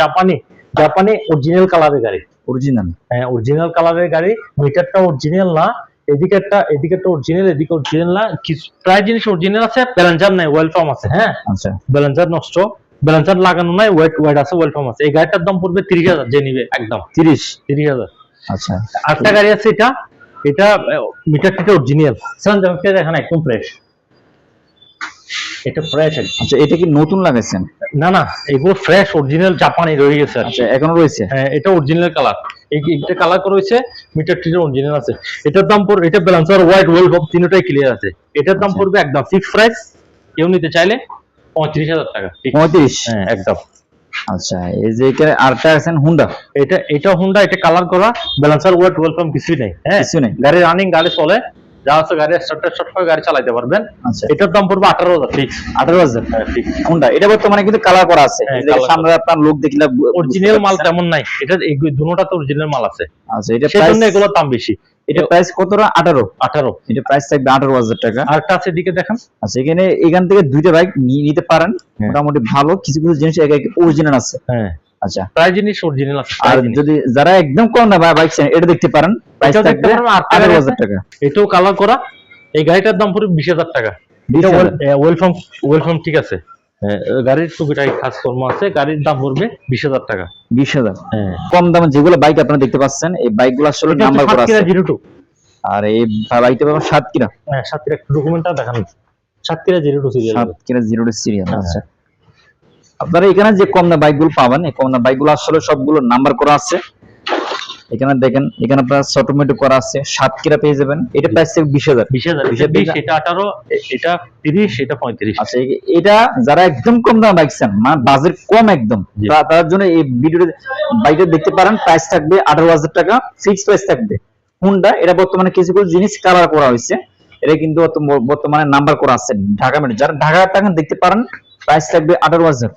জাপানি জাপানি অরিজিনাল কালারের গাড়ি। অরিজিনাল হ্যাঁ অরিজিনাল কালারের গাড়ি। মিটারটা অরিজিনাল না এদিকে একটা এদিকে একটা অরিজিনাল এদিকে অরিজিনাল না। কিছু প্রায় জিনিস অরিজিনাল আছে ব্যালেন্সার নাই ওয়েলফার্ম আছে হ্যাঁ? আচ্ছা। ব্যালেন্সার নষ্ট। ব্যালেন্সার লাগানো নাই ওয়েট ওয়েট আছে ওয়েল ওয়েলফার্ম আছে। এই গাড়িটার দাম পড়বে তিরিশ হাজার যে নিবে একদম। তিরিশ? তিরিশ হাজার। আচ্ছা। আরেকটা গাড়ি আছে এটা। এটা মিটার টিটা অরিজিনাল সান জামাকে দেখেন একদম ফ্রেশ এটা ফ্রেশ আচ্ছা এটা কি নতুন লাগাইছেন? না না এগুলো ফ্রেশ অরিজিনাল জাপানি রয়ে গেছে আচ্ছা এখনও রয়েছে? হ্যাঁ এটা অরিজিনাল কালার এই এটা কালার করা হয়েছে মিটার টিটার অরিজিনাল আছে। এটার দাম পড়বে এটা ব্যালেন্সার হোয়াইট ওয়েল সব তিনটাই ক্লিয়ার আছে। এটার দাম আচ্ছা। পড়বে একদম ফিক্স প্রাইস কেউ নিতে চাইলে পঁয়ত্রিশ হাজার টাকা। পঁয়ত্রিশ? হ্যাঁ একদম। আচ্ছা এই যে এখানে আরেকটা আছেন হুন্ডা এটা এটা হোন্ডা এটা কালার করা। ব্যালেন্সার ওয়েট ওয়েলকাম কিছুই নাই। হ্যাঁ কিছু নেই। গাড়ি রানিং গাড়ি চলে। যা আছে গাড়ি স্টার্ট স্টার্ট করে গাড়ি চালাতে পারবেন। আচ্ছা। এটার দাম পড়বে আঠারো হাজার। ফিক্স আঠারো হাজার। হ্যাঁ ফিক্স হুন্ডা এটা বর্তমানে কিন্তু কালার করা আছে। হ্যাঁ, সামনে আপনার লোক দেখলে অরিজিনাল মাল তেমন নাই। এটা দুটোটা তো অরিজিনাল মাল আছে। আচ্ছা এটা এগুলোর দাম বেশি। এটা প্রাইস কতটা? আঠারো। আঠারো। এটা প্রাইস থাকবে আঠারো হাজার টাকা। আর একটা আছে এদিকে দেখেন। আচ্ছা এখানে এখান থেকে দুইটা বাইক নিতে পারেন। হ্যাঁ। মোটামুটি ভালো। কিছু কিছু জিনিস অরিজিনাল আছে। হ্যাঁ। আচ্ছা। প্রায় জিনিস অরিজিনাল আর যদি যারা একদম কম দামে বাইক এটা দেখতে পারেন প্রাইস থাকবে পারেন, আর আঠারো টাকা। এটাও কালার করা এই গাড়িটার দাম বিশ হাজার টাকা। বিশ হাজার। ওয়েলফার্ম ওয়েলফার্ম ঠিক আছে। হ্যাঁ, গাড়ির টুকিটাই কাজকর্ম আছে গাড়ির দাম পড়বে বিশ হাজার টাকা। বিশ হাজার। হ্যাঁ। কম দামে যেগুলো বাইক আপনারা দেখতে পাচ্ছেন এই বাইকগুলো আসলে নাম্বার করা আছে। Zero two. আর এই বাইকটা পাবেন সাতক্ষীরা। হ্যাঁ সাতক্ষীরা ডকুমেন্টটা দেখান। Satkhira zero two serial Satkhira zero serial হ্যাঁ। আচ্ছা। আপনারা এখানে যে কম দামে বাইকগুলো পাবেন এই কম দামে বাইকগুলো আসলে সবগুলো নাম্বার করা আছে। এখানে দেখেন এখানে আপনার অটোমেটিক করা আছে সাতক্ষীরা পেয়ে যাবেন। এটা প্রাইস থেকে বিশ হাজার। বিশ হাজার এটা আঠারো এটা তিরিশ এটা পঁয়ত্রিশ। আচ্ছা এটা যারা একদম কম দামে বাইক চান মানে বাজেট কম একদম তার জন্য এই ভিডিওটা বাইকটা দেখতে পারেন প্রাইস থাকবে আঠারো হাজার টাকা ফিক্স প্রাইস থাকবে। হুন্ডা এটা বর্তমানে কিছু কিছু জিনিস কালার করা হয়েছে। এটা কিন্তু বর্তমানে নাম্বার করা আছে ঢাকা মেট্রো যারা ঢাকা টাকা দেখতে পারেন প্রাইস থাকবে আঠারো হাজার।